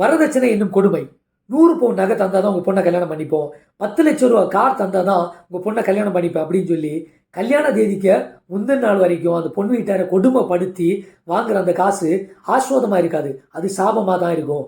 வரதட்சணை என்னும் கொடுமை. நூறு பவுன் நகை தந்தால் தான் உங்கள் பொண்ணை கல்யாணம் பண்ணிப்போம். பத்து லட்சம் ரூபா கார் தந்தால் தான் உங்கள் பொண்ணை கல்யாணம் பண்ணிப்பேன் அப்படின்னு சொல்லி கல்யாண தேதிக்கு முந்தின நாள் வரைக்கும் அந்த பொண்ணு வீட்டாரை கொடுமைப்படுத்தி வாங்குற அந்த காசு ஆஸ்வாதமாக இருக்காது. அது சாபமாக தான் இருக்கும்.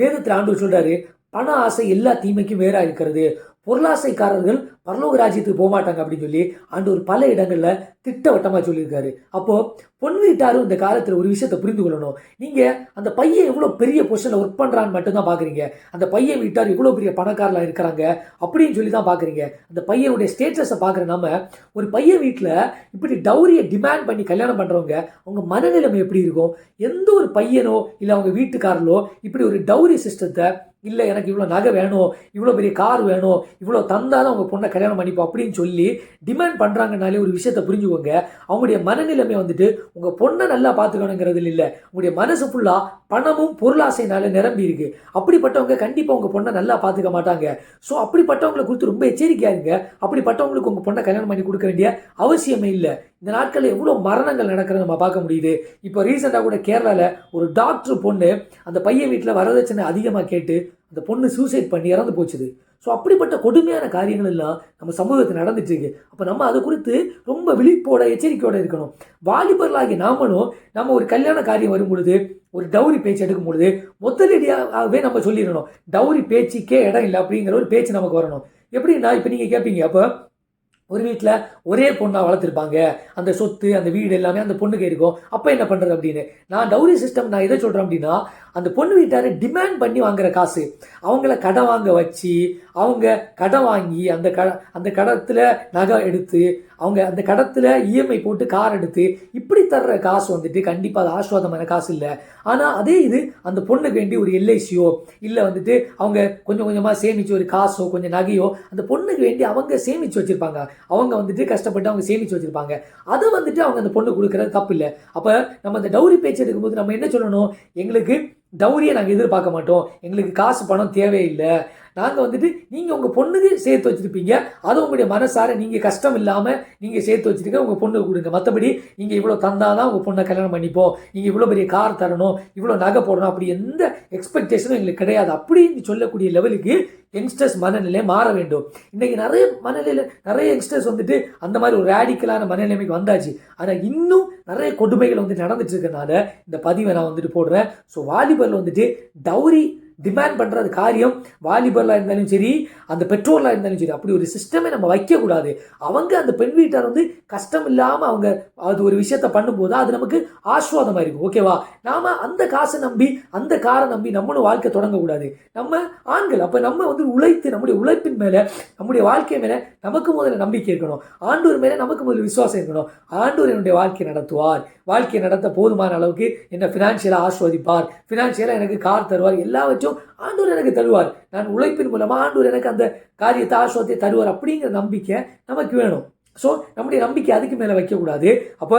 வேதத்தில் ஆண்டு சொல்றாரு பண ஆசை எல்லா தீமைக்கும் வேறாக இருக்கிறது. பொருளாசைக்காரர்கள் பரலோக ராஜ்யத்துக்கு போக மாட்டாங்க அப்படின்னு சொல்லி ஆண்டவர் பல இடங்களில் திட்டவட்டமாக சொல்லியிருக்காரு. அப்போது பொன் வீட்டாரும் இந்த காலத்தில் ஒரு விஷயத்தை புரிந்து கொள்ளணும். நீங்கள் அந்த பையன் எவ்வளோ பெரிய பொசிஷனில் ஒர்க் பண்ணுறான்னு மட்டும்தான் பார்க்குறீங்க அந்த பையன் வீட்டார் இவ்வளோ பெரிய பணக்காரலாம் இருக்கிறாங்க அப்படின்னு சொல்லி தான் பார்க்குறீங்க அந்த பையனுடைய ஸ்டேட்டஸை பார்க்குற நம்ம ஒரு பையன் வீட்டில் இப்படி டௌரியை டிமாண்ட் பண்ணி கல்யாணம் பண்ணுறவங்க அவங்க மனநிலைமை எப்படி இருக்கும்? எந்த ஒரு பையனோ இல்லை அவங்க வீட்டுக்காரர்களோ இப்படி ஒரு டௌரி சிஸ்டத்தை இல்லை எனக்கு இவ்வளோ நகை வேணும் இவ்வளோ பெரிய கார் வேணும் இவ்வளோ தந்தாலும் அவங்க பொண்ணை கல்யாணம் பண்ணிப்போம் அப்படின்னு சொல்லி டிமாண்ட் பண்ணுறாங்கனாலே ஒரு விஷயத்தை புரிஞ்சுக்கோங்க. அவங்களுடைய மனநிலைமை வந்துட்டு உங்கள் பொண்ணை நல்லா பார்த்துக்கணுங்கிறது இல்லை. உங்களுடைய மனசு ஃபுல்லாக பணமும் பொருளாசைனால நிரம்பி இருக்கு. அப்படிப்பட்டவங்க கண்டிப்பாக உங்கள் பொண்ணை நல்லா பார்த்துக்க மாட்டாங்க. ஸோ அப்படிப்பட்டவங்களை குறித்து ரொம்ப எச்சரிக்கையா இருங்க. அப்படிப்பட்டவங்களுக்கு உங்கள் பொண்ணை கல்யாணம் பண்ணி கொடுக்க வேண்டிய அவசியமே இல்லை. இந்த நாட்களில் எவ்வளோ மரணங்கள் நடக்கிறது நம்ம பார்க்க முடியுது. இப்போ ரீசெண்டாக கூட கேரளாவில் ஒரு டாக்டர் பொண்ணு அந்த பையன் வீட்டில் வரதட்சணை அதிகமாக கேட்டு அந்த பொண்ணு சூசைட் பண்ணி இறந்து போச்சுது. ஸோ அப்படிப்பட்ட கொடுமையான காரியங்கள் எல்லாம் நம்ம சமூகத்தில் நடந்துட்டு இருக்கு. அப்போ நம்ம அது குறித்து ரொம்ப விழிப்போட எச்சரிக்கையோட இருக்கணும். வாலிபர்களாகி நாமளும் நம்ம ஒரு கல்யாண காரியம் வரும்பொழுது ஒரு டவுரி பேச்சு எடுக்கும் பொழுது முதலடியாகவே நம்ம சொல்லிடணும். டவுரி பேச்சுக்கே இடம் இல்லை அப்படிங்கிற ஒரு பேச்சு நமக்கு வரணும். எப்படின்னா இப்போ நீங்கள் கேட்பீங்க அப்போ ஒரு வீட்டில் ஒரே பொண்ணாக வளர்த்துருப்பாங்க. அந்த சொத்து அந்த வீடு எல்லாமே அந்த பொண்ணுக்கு இருக்கும். அப்போ என்ன பண்ணுறது அப்படின்னு? நான் டவுரி சிஸ்டம் நான் எதை சொல்கிறேன் அப்படின்னா அந்த பொண்ணு வீட்டார் டிமாண்ட் பண்ணி வாங்குற காசு. அவங்கள கடன் வாங்க வச்சு அவங்க கடன் வாங்கி அந்த க அந்த கடத்தில் நகை எடுத்து அவங்க அந்த கடத்தில் இஎம்ஐ போட்டு கார் எடுத்து இப்படி தர்ற காசு வந்துட்டு கண்டிப்பாக அது ஆஸ்வாதமான காசு இல்லை. ஆனால் அதே இது அந்த பொண்ணுக்கு வேண்டி ஒரு எல்ஐசியோ இல்லை வந்துட்டு அவங்க கொஞ்சம் கொஞ்சமாக சேமித்து ஒரு காசோ கொஞ்சம் நகையோ அந்த பொண்ணுக்கு வேண்டி அவங்க சேமித்து வச்சுருப்பாங்க. அவங்க வந்துட்டு கஷ்டப்பட்டு அவங்க சேமிச்சு வச்சுருப்பாங்க. அதை வந்துட்டு அவங்க அந்த பொண்ணு கொடுக்குறது தப்பு இல்லை அப்போ நம்ம அந்த டவுரி பேச்சு எடுக்கும்போது நம்ம என்ன சொல்லணும்? எங்களுக்கு டவுரியை நாங்கள் எதிர்பார்க்க மாட்டோம். எங்களுக்கு காசு பணம் தேவையில்லை. நாங்கள் வந்துட்டு நீங்கள் உங்கள் பொண்ணுக்கு சேர்த்து வச்சுருப்பீங்க. அது உங்களுடைய மனசார நீங்கள் கஷ்டம் இல்லாமல் நீங்கள் சேர்த்து வச்சுருக்க உங்கள் பொண்ணுக்கு கொடுங்க. மற்றபடி நீங்கள் இவ்வளோ தந்தால் தான் உங்கள் பொண்ணை கல்யாணம் பண்ணிப்போம். நீங்கள் இவ்வளோ பெரிய கார் தரணும் இவ்வளோ நகை போடணும் அப்படி எந்த எக்ஸ்பெக்டேஷனும் எங்களுக்கு கிடையாது. அப்படின்னு சொல்லக்கூடிய லெவலுக்கு யங்ஸ்டர்ஸ் மனநிலை மாற வேண்டும். இன்றைக்கி நிறைய மனநிலையில் நிறைய யங்ஸ்டர்ஸ் வந்துட்டு அந்த மாதிரி ஒரு ரேடிக்கலான மனநிலைமைக்கு வந்தாச்சு. ஆனால் இன்னும் நிறைய கொடுமைகள் வந்து நடந்துட்டு இருக்கனால இந்த பதிவை நான் வந்துட்டு போடுறேன். ஸோ வாலிபரில் வந்துட்டு டவுரி டிமாண்ட் பண்ணுறது காரியம் வாலிபர்லாம் இருந்தாலும் சரி அந்த பெற்றோர்லாம் இருந்தாலும் சரி அப்படி ஒரு சிஸ்டமே நம்ம வைக்கக்கூடாது. அவங்க அந்த பெண் வீட்டார் வந்து கஷ்டம் இல்லாமல் அவங்க அது ஒரு விஷயத்த பண்ணும்போது அது நமக்கு ஆஸ்வாதமாக இருக்கும். ஓகேவா நாம் அந்த காசை நம்பி அந்த காரை நம்பி நம்மளும் வாழ்க்கை தொடங்கக்கூடாது. நம்ம ஆண்கள் அப்போ நம்ம வந்து உழைத்து நம்முடைய உழைப்பின் மேலே நம்முடைய வாழ்க்கை மேலே நமக்கு முதல்ல நம்பிக்கை இருக்கணும். ஆண்டூர் மேலே நமக்கு முதல்ல விசுவாசம் இருக்கணும். ஆண்டூர் என்னுடைய வாழ்க்கை நடத்துவார். வாழ்க்கையை நடத்த போதுமான அளவுக்கு என்னை ஃபினான்ஷியலாக ஆஸ்வாதிப்பார். ஃபினான்ஷியலாக எனக்கு கார் தருவார். எல்லாவற்றும் ஆண்டூர் எனக்கு தருவார். நான் உழைப்பின் மூலமாக ஆண்டூர் எனக்கு அந்த காரியத்தை ஆசுவத்தை தருவார் அப்படிங்கிற நம்பிக்கை நமக்கு வேணும். ஸோ நம்முடைய நம்பிக்கை அதுக்கு மேலே வைக்கக்கூடாது. அப்போ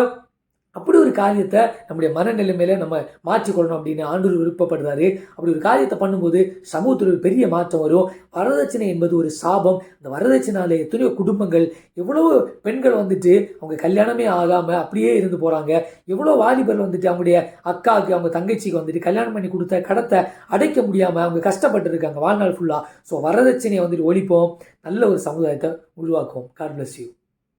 அப்படி ஒரு காரியத்தை நம்முடைய மனநிலைமையில நம்ம மாற்றிக்கொள்ளணும் அப்படின்னு ஆண்டூர் விருப்பப்படுறாரு. அப்படி ஒரு காரியத்தை பண்ணும்போது சமூகத்தில் ஒரு பெரிய மாற்றம் வரும். வரதட்சணை என்பது ஒரு சாபம். இந்த வரதட்சணையால எத்தனையோ குடும்பங்கள் எவ்வளவு பெண்கள் வந்துட்டு அவங்க கல்யாணமே ஆகாமல் அப்படியே இருந்து போகிறாங்க எவ்வளோ வாலிபர் வந்துட்டு அவங்களுடைய அக்காவுக்கு அவங்க தங்கச்சிக்கு வந்துட்டு கல்யாணம் பண்ணி கொடுத்த கடத்தை அடைக்க முடியாமல் அவங்க கஷ்டப்பட்டு இருக்காங்க வாழ்நாள் ஃபுல்லாக ஸோ வரதட்சணையை வந்துட்டு ஒழிப்போம். நல்ல ஒரு சமுதாயத்தை உருவாக்குவோம். God bless you